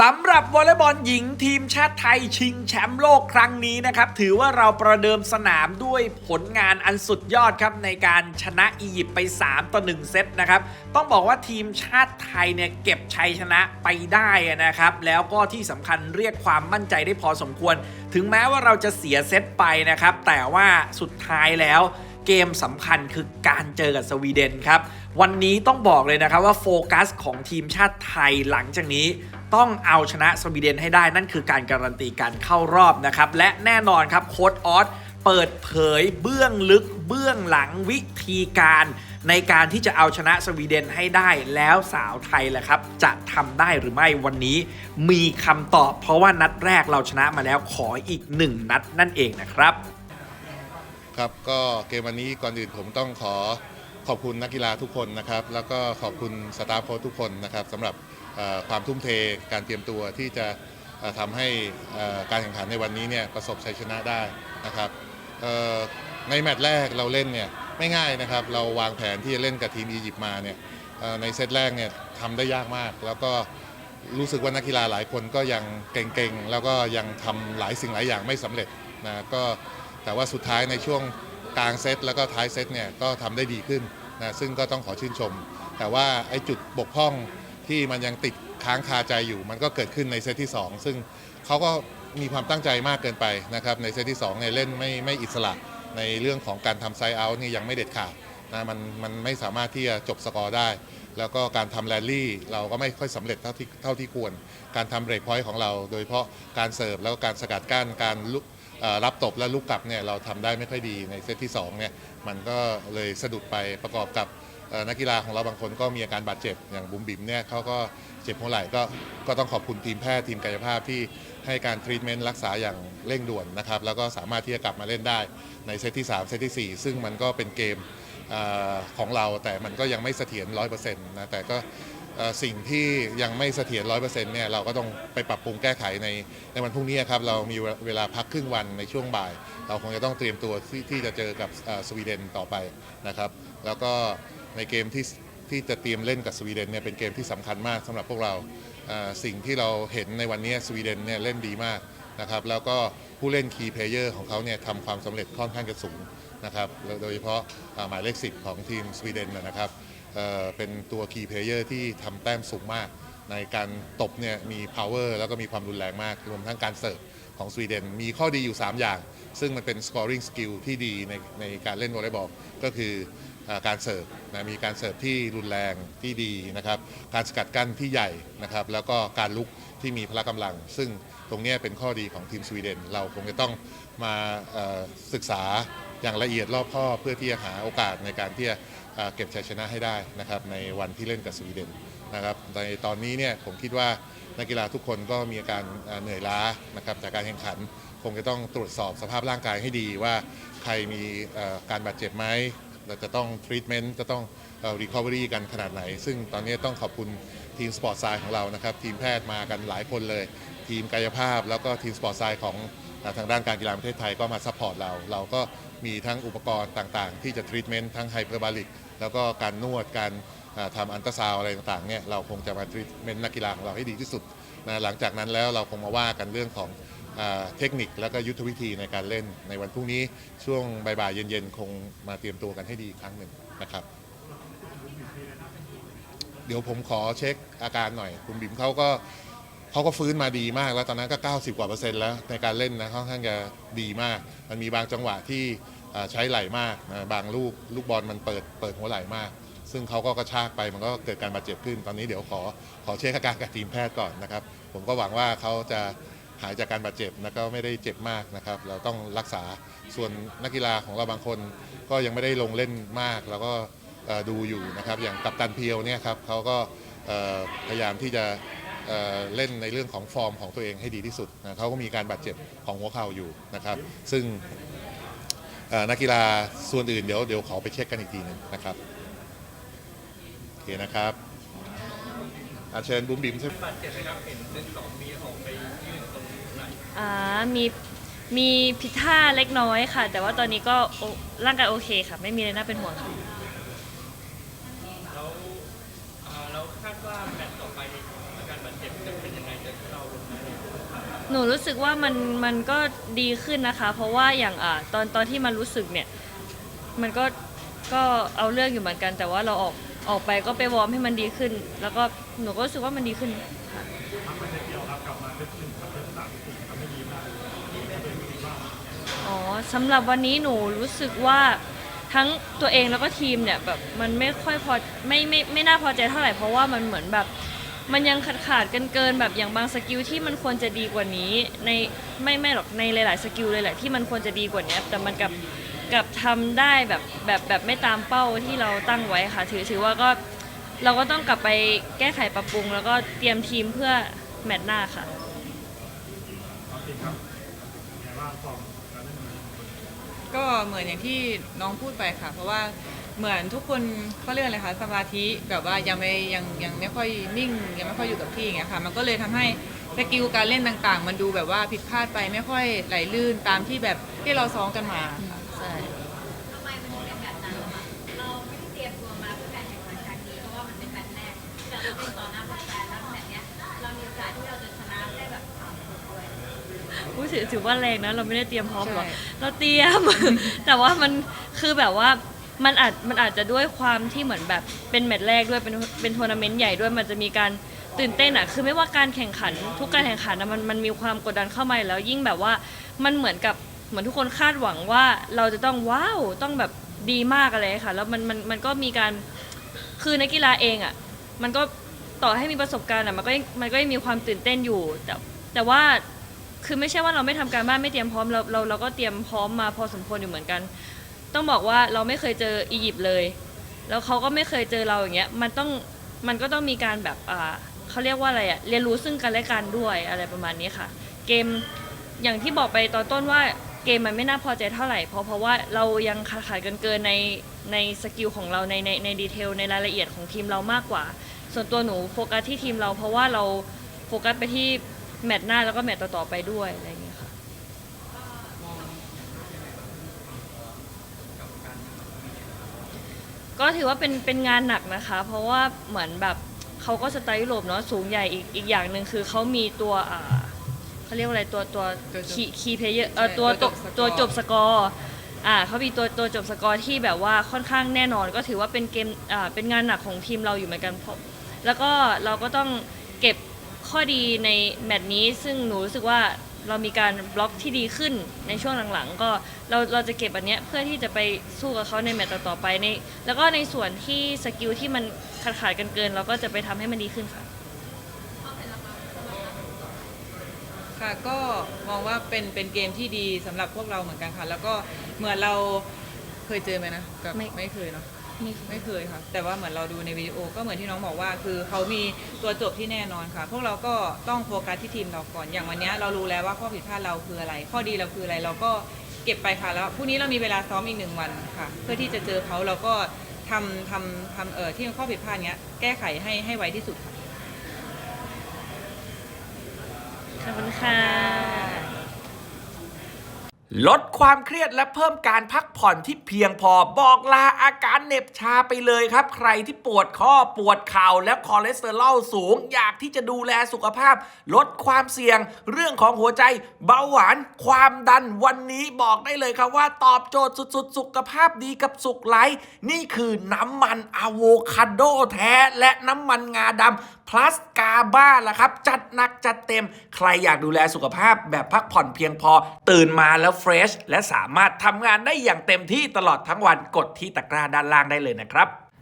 สำหรับวอลเลย์บอลหญิงทีมชาติไทยชิงแชมป์โลกครั้งนี้นะครับ ถือว่าเราประเดิมสนามด้วยผลงานอันสุดยอดครับ ในการชนะอียิปต์ไป 3 ต่อ 1 เซตนะครับ ต้องบอกว่าทีมชาติไทยเนี่ยเก็บชัยชนะไปได้นะครับ แล้วก็ที่สำคัญเรียกความมั่นใจได้พอสมควร ถึงแม้ว่าเราจะเสียเซตไปนะครับ แต่ว่าสุดท้ายแล้วเกมสำคัญคือการเจอกับสวีเดนครับ วันนี้ต้องบอกเลยนะครับว่าโฟกัสของทีมชาติไทยหลังจากนี้ต้องเอาชนะสวีเดนให้ได้นั่นคือการการันตีการเข้ารอบนะครับ และแน่นอนครับโค้ดออสเปิดเผยเบื้องลึกเบื้องหลังวิธีการ ในการที่จะเอาชนะสวีเดนให้ได้แล้วสาวไทยแหละครับ จะทำได้หรือไม่วันนี้ มีคำตอบ เพราะว่านัดแรกเราชนะมาแล้วขออีกหนึ่งนัดนั่นเองนะครับ ครับก็เกมวันนี้ก่อนอื่นผมต้องขอ ขอบคุณนักกีฬาทุกคนนะครับ แล้วก็ขอบคุณสตาฟโค้ชทุกคนนะครับสำหรับความทุ่มเทการเตรียมตัวที่จะเอ่อทำให้การแข่งขันในวันนี้เนี่ยประสบชัยชนะได้นะครับในแมตช์แรกเราเล่นเนี่ยไม่ง่ายนะครับ เราวางแผนที่จะเล่นกับทีมอียิปต์มาเนี่ยในเซตแรกเนี่ยทำได้ยากมาก แล้วก็รู้สึกว่านักกีฬาหลายคนก็ยังเก่งๆ แล้วก็ยังทำหลายสิ่งหลายอย่างไม่สำเร็จนะก็แต่ว่าสุดท้ายในช่วง กลางเซตแล้วก็ท้ายเซตเนี่ยก็ทำได้ดีขึ้นนะซึ่งก็ต้องขอชื่นชม แต่ว่าไอ้จุดบกพร่องที่มันยังติดค้างคาใจอยู่ มันก็เกิดขึ้นในเซตที่ 2 ซึ่งเขาก็มีความตั้งใจมากเกินไปนะครับในเซตที่2เนี่ยเล่นไม่ไม่อิสระในเรื่องของการทำไซ์เอาท์นี่ยังไม่เด็ดขาดนะมันมันไม่สามารถที่จะจบสกอร์ได้ แล้วก็การทำแรลลี่เราก็ไม่ค่อยสำเร็จเท่าที่เท่าที่ควร การทำเบรกพอยต์ของเรา โดยเฉพาะการเสิร์ฟแล้วก็การสกัดกั้นการลุก รับตบและลุกกลับเนี่ยเราทำได้ไม่ค่อยดีในเซตที่2เนี่ยมันก็เลยสะดุดไปประกอบกับนักกีฬาของเราบางคนก็มีอาการบาดเจ็บอย่างบุ๋มบิ๋มเนี่ยเขาก็เจ็บหัวไหล่ก็ก็ต้องขอบคุณทีมแพทย์ทีมกายภาพที่ให้การทรีทเมนต์รักษาอย่างเร่งด่วนนะครับแล้วก็สามารถที่จะกลับมาเล่นได้ในเซตที่ 3 เซตทีสี่4 ซึ่งมันก็เป็นเกมของเราแต่มันก็ยังไม่เสถียร100%นต์นะแต่ก็ สิ่งที่ยังไม่เสถียรร้อยเปอร์เซ็นต์เนี่ยเราก็ต้องไปปรับปรุงแก้ไขในในวันพรุ่งนี้ครับเรามีเวลาพักครึ่งวันในช่วงบ่าย เราคงจะต้องเตรียมตัวที่ที่จะเจอกับสวีเดนต่อไปนะครับแล้วก็ในเกมที่ที่จะเตรียมเล่นกับสวีเดนเนี่ยเป็นเกมที่สำคัญมากสำหรับพวกเราสิ่งที่เราเห็นในวันนี้สวีเดนเนี่ยเล่นดีมากนะครับแล้วก็ผู้เล่นคีย์เพลเยอร์ของเขาเนี่ยทำความสำเร็จค่อนข้างจะสูงนะครับโดยเฉพาะหมายเลข 10 ของทีมสวีเดนนะครับ เป็นตัวคีย์เพลเยอร์ที่ทำแต้มสูงมาก ในการตบเนี่ยมี power แล้วก็มีความรุนแรงมาก รวมทั้งการเสิร์ฟของสวีเดน มีข้อดีอยู่ 3 อย่าง ซึ่งมันเป็น scoring skill ที่ดีในในการเล่นวอลเลย์บอลก็คืออการเสิร์ฟนะมีการเสิร์ฟที่รุนแรงที่ดีนะครับการสกัดกั้นที่ใหญ่นะครับแล้วก็การลุกที่มีพละกำลัง ซึ่งตรงนี้เป็นข้อดีของทีมสวีเดน เราคงจะต้องมาศึกษาอย่างละเอียดรอบคอเพื่อที่จะหาโอกาสในการที่จะ เก็บชัยชนะให้ได้นะครับในวันที่เล่นกับสวีเดนนะครับในตอนนี้เนี่ยผมคิดว่านักกีฬาทุกคนก็มีอาการเหนื่อยล้านะครับจากการแข่งขันคงจะต้องตรวจสอบสภาพร่างกายให้ดีว่าใครมีการบาดเจ็บไหมเราจะต้องทรีทเมนต์จะต้องรีคอเวอรี่กันขนาดไหน ซึ่งตอนนี้ต้องขอบคุณทีมสปอร์ตไซด์ของเรานะครับ ทีมแพทย์มากันหลายคนเลย ทีมกายภาพ แล้วก็ทีมสปอร์ตไซด์ของทางด้านการกีฬาประเทศไทยก็มาซัพพอร์ตเรา เราก็มีทั้งอุปกรณ์ต่างๆ ที่จะทรีทเมนต์ทั้งไฮเปอร์บาลิก แล้วก็การนวดการอ่าทำอันตราซาวอะไรต่างๆเนี่ยเราคงจะมาทรีทเมนต์นักกีฬาของเราให้ดีที่สุดนะหลังจากนั้นแล้วเราคงมาว่ากันเรื่องของเทคนิคแล้วก็ยุทธวิธีในการเล่นในวันพรุ่งนี้ช่วงบ่ายๆเย็นๆ คงมาเตรียมตัวกันให้ดีครั้งหนึ่งนะครับ เดี๋ยวผมขอเช็คอาการหน่อย คุณบิ๋มเขาก็เขาก็ฟื้นมาดีมากแล้วตอนนั้นก็ 90 กว่าเปอร์เซ็นต์แล้วในการเล่นนะค่อนข้างจะดีมาก มันมีบางจังหวะที่ ใช้ไหลมากบางลูกลูกบอลมันเปิดเปิดหัวไหลมาก ซึ่งเขาก็กระชากไปมันก็เกิดการบาดเจ็บขึ้น ตอนนี้เดี๋ยวขอขอเช็คอาการกับทีมแพทย์ก่อนนะครับ ผมก็หวังว่าเขาจะหายจากการบาดเจ็บแล้วก็ไม่ได้เจ็บมากนะครับ เราต้องรักษาส่วนนักกีฬาของเราบางคน ก็ยังไม่ได้ลงเล่นมาก แล้วก็ดูอยู่นะครับ อย่างกัปตันเพียวเนี่ยครับเขาก็พยายามที่จะเเล่นในเรื่องของฟอร์มของตัวเองให้ดีที่สุดนะเขาก็มีการบาดเจ็บของหัวเข่าอยู่นะครับ ซึ่ง นักกีฬาส่วนอื่นเดี๋ยวเดี๋ยวขอไปเช็คกันอีกทีหนึงนะครับโอเคนะครับอาเชิญบุ๋มบิ๋มใช่ไหมอ่ามีมีผิดท่าเล็กน้อยค่ะ แต่ว่าตอนนี้ก็โอร่างกายโอเคค่ะ ไม่มีอะไรน่าเป็นห่วงค่ะ แล้วอ่าแล้วคาดว่าแมตช์ต่อไปอาการบาดเจ็บจะเป็นยังไงจะเรา หนูรู้สึกว่ามันมันก็ดีขึ้นนะคะ เพราะว่าอย่างอ่าตอนตอนที่มันรู้สึกเนี่ย มันก็ก็เอาเรื่องอยู่เหมือนกัน แต่ว่าเราออกออกไปก็ไปวอร์มให้มันดีขึ้น แล้วก็หนูก็รู้สึกว่ามันดีขึ้นค่ะอ๋อสำหรับวันนี้หนูรู้สึกว่าทั้งตัวเองแล้วก็ทีมเนี่ยแบบมันไม่ค่อยพอไม่ไม่ไม่น่าพอใจเท่าไหร่เพราะว่ามันเหมือนแบบ มันยังขาดขาดกันเกินแบบอย่างบางสกิลที่มันควรจะดีกว่านี้ ในไม่ไม่หรอกในหลายๆสกิลเลยแหละที่มันควรจะดีกว่านี้แต่มันกับกับทำได้แบบแบบแบบไม่ตามเป้าที่เราตั้งไว้ค่ะ ถือถือว่าก็เราก็ต้องกลับไปแก้ไขปรับปรุง แล้วก็เตรียมทีมเพื่อแมตช์หน้าค่ะก็เหมือนอย่างที่น้องพูดไปค่ะ เพราะว่า เหมือนทุกคนเขาเรียกอะไรคะสมาธิแบบว่ายังไม่ยังยังไม่ค่อยนิ่ง ยังไม่ค่อยอยู่กับที่อย่างเงี้ยค่ะ มันก็เลยทำให้สกิลการเล่นต่างๆ มันดูแบบว่าผิดพลาดไปไม่ค่อยไหลลื่นตามที่แบบที่เราซ้อมกันมาค่ะใช่ ทำไมมันถึงเป็นแบบนั้นล่ะคะเราไม่ได้เตรียมตัวมาเพื่อการแข่งขันครั้งนี้เพราะว่ามันเป็นแมตช์แรกที่เราต้องเล่นต่อหน้าแฟนๆแล้วแมตช์เนี้ยเรามีโอกาสที่เราจะชนะได้แบบผ่านด้วย อุ๊ยถือถือว่าแรงนะเราไม่ได้เตรียมพร้อมหรอกใช่ เราเตรียม แต่ว่ามันคือแบบว่า มันอาจมันอาจจะด้วยความที่เหมือนแบบเป็นแมตช์แรกด้วยเป็นเป็นทัวร์นาเมนต์ใหญ่ด้วยมันจะมีการตื่นเต้นอะคือไม่ว่าการแข่งขันทุกการแข่งขันนะมันมันมีความกดดันเข้ามาอยู่แล้วยิ่งแบบว่ามันเหมือนกับเหมือนทุกคนคาดหวังว่าเราจะต้องว้าวต้องแบบดีมากอะไรค่ะ แล้วมันมันมันก็มีการคือนักกีฬาเองอะมันก็ต่อให้มีประสบการณ์อะมันก็ยังมันก็ยังมีความตื่นเต้นอยู่ แต่แต่ว่าคือไม่ใช่ว่าเราไม่ทำการบ้านไม่เตรียมพร้อมเราเราเราก็เตรียมพร้อมมาพอสมควรอยู่เหมือนกัน ต้องบอกว่าเราไม่เคยเจออียิปต์เลย แล้วเขาก็ไม่เคยเจอเราอย่างเงี้ยมันต้องมันก็ต้องมีการแบบอ่าเขาเรียกว่าอะไรอะเรียนรู้ซึ่งกันและกันด้วยอะไรประมาณนี้ค่ะ เกมอย่างที่บอกไปตอนต้นว่าเกมมันไม่น่าพอใจเท่าไหร่เพราะเพราะว่าเรายังขาดขาดกันเกินในในสกิลของเราในในในดีเทลในรายละเอียดของทีมเรามากกว่า ส่วนตัวหนูโฟกัสที่ทีมเราเพราะว่าเราโฟกัสไปที่แมตช์หน้าแล้วก็แมตช์ต่อๆไปด้วยอะไรอย่างเงี้ยค่ะ ก็ถือว่าเป็นเป็นงานหนักนะคะ เพราะว่าเหมือนแบบเขาก็สไตล์ยุโรปเนาะสูงใหญ่อีกอีกอย่างหนึ่งคือเขามีตัวอ่าเขาเรียกว่าอะไรตัวตัวตัวจบ คีคีเพเยอร์เออใช่ตัวตัตัววจบสกอร์ตัวจบสกอร์อ่าเขามีตัวตัวจบสกอร์ที่แบบว่าค่อนข้างแน่นอน ก็ถือว่าเป็นเกมอ่าเป็นงานหนักของทีมเราอยู่เหมือนกันเพราะแล้วก็เราก็ต้องเก็บข้อดีในแมตช์นี้ ซึ่งหนูรู้สึกว่า เรามีการบล็อกที่ดีขึ้นในช่วงหลังๆ ก็เราเราจะเก็บอันเนี้ยเพื่อที่จะไปสู้กับเขาในแมตช์ต่อๆไปในแล้วก็ในส่วนที่สกิลที่มันขาดขาดๆกันเกิน เราก็จะไปทำให้มันดีขึ้นค่ะ ค่ะก็มองว่าเป็นเป็นเกมที่ดีสำหรับพวกเราเหมือนกันค่ะ แล้วก็เหมือนเราเคยเจอไหมนะกับไม่ ไม่เคยเนาะ นี่ไม่เคยค่ะ แต่ว่าเหมือนเราดูในวิดีโอก็เหมือนที่น้องบอกว่า คือเขามีตัวจบที่แน่นอนค่ะ พวกเราก็ต้องโฟกัสที่ทีมเราก่อน อย่างวันนี้เรารู้แล้วว่าข้อผิดพลาดเราคืออะไร ข้อดีเราคืออะไรเราก็เก็บไปค่ะแล้วพรุ่งนี้เรามีเวลาซ้อมอีกหนึ่งวันค่ะ เพื่อที่จะเจอเขาเราก็ทำทำทำเอ่อที่ข้อผิดพลาดเนี้ยแก้ไขให้ให้ไวที่สุดค่ะ ขอบคุณค่ะ ลดความเครียดและเพิ่มการพักผ่อนที่เพียงพอบอกลาอาการเหน็บชาไปเลยครับ ใครที่ปวดข้อปวดเข่าและคอเลสเตอรอลสูง อยากที่จะดูแลสุขภาพ ลดความเสี่ยง เรื่องของหัวใจ เบาหวาน ความดันวันนี้บอกได้เลยครับว่าตอบโจทย์สุดๆ สุขภาพดีกับสุขไลนี่คือน้ำมันอะโวคาโดแท้ และน้ำมันงาดำ plus กาบ้าล่ะครับ จัดหนักจัดเต็ม ใครอยากดูแลสุขภาพแบบพักผ่อนเพียงพอตื่นมาแล้วเฟรชและสามารถทำงานได้อย่างเต็มที่ตลอดทั้งวันกดที่ตะกร้าด้านล่างได้เลยนะครับ